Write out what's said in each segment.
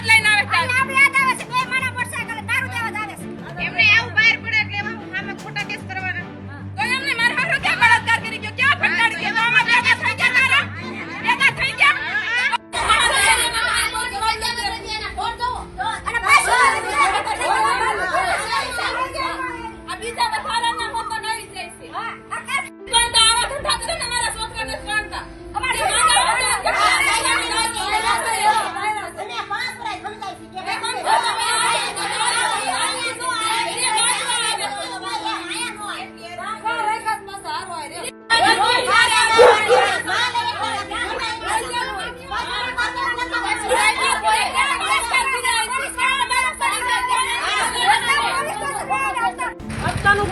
જ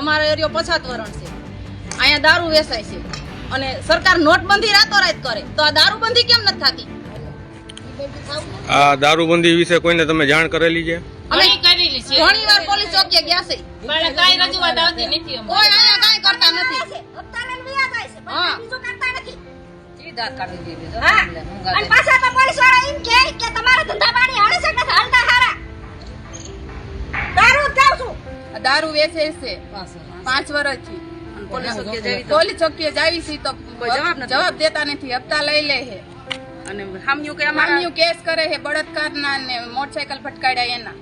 અમારા એરિયો પછાત વરણ છે. અહીંયા દારૂ વેચાય છે. અને સરકાર નોટબંધી રાતોરાત કરે. તો આ દારૂબંધી કેમ નથી થતી? આ દારૂબંધી વિશે કોઈને તમે જાણ કરેલી છે? અમે કરેલી છે. ઘણી વાર પોલીસ ચોકીએ ગયા છે. પણ કઈ રજૂઆત આવતી નથી કોઈ અહીંયા કઈ કરતા નથી. હપ્તા વિયા વ્યાજ છે. પણ બીજું કરતા નથી. હા. અને પાછા તો પોલીસવાળા એમ કહે કે તમારા ધંધા પાણી હાલે છે કે હાલતા હારા? દારૂ જ છું. દારૂ વેચે છે. પાંચ વર્ષથી પોલીસ ચોકીએ જાવી છે તો જવાબ દેતા નથી. હપ્તા લઈ લે છે. અને હામ્યું કે મામ્યું કેસ કરે છે બળાત્કારના ને મોટરસાયકલ ફટકાડ્યા એના.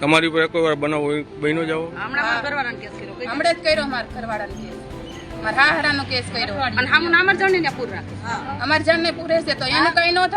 તમારી ઉપર કોઈ વાર બનાવ બહેનો જાવ હમણાં ઘરવાળાને કેસ કર્યો હમણાં જ કર્યો મારા ઘરવાળાનો કેસ. મારા હાહરાનો કેસ કર્યો. અને હામું નામ જ જાણે ને પૂર રાખે. અમારે જણને પૂરે છે તો એનું કઈ ન થાય.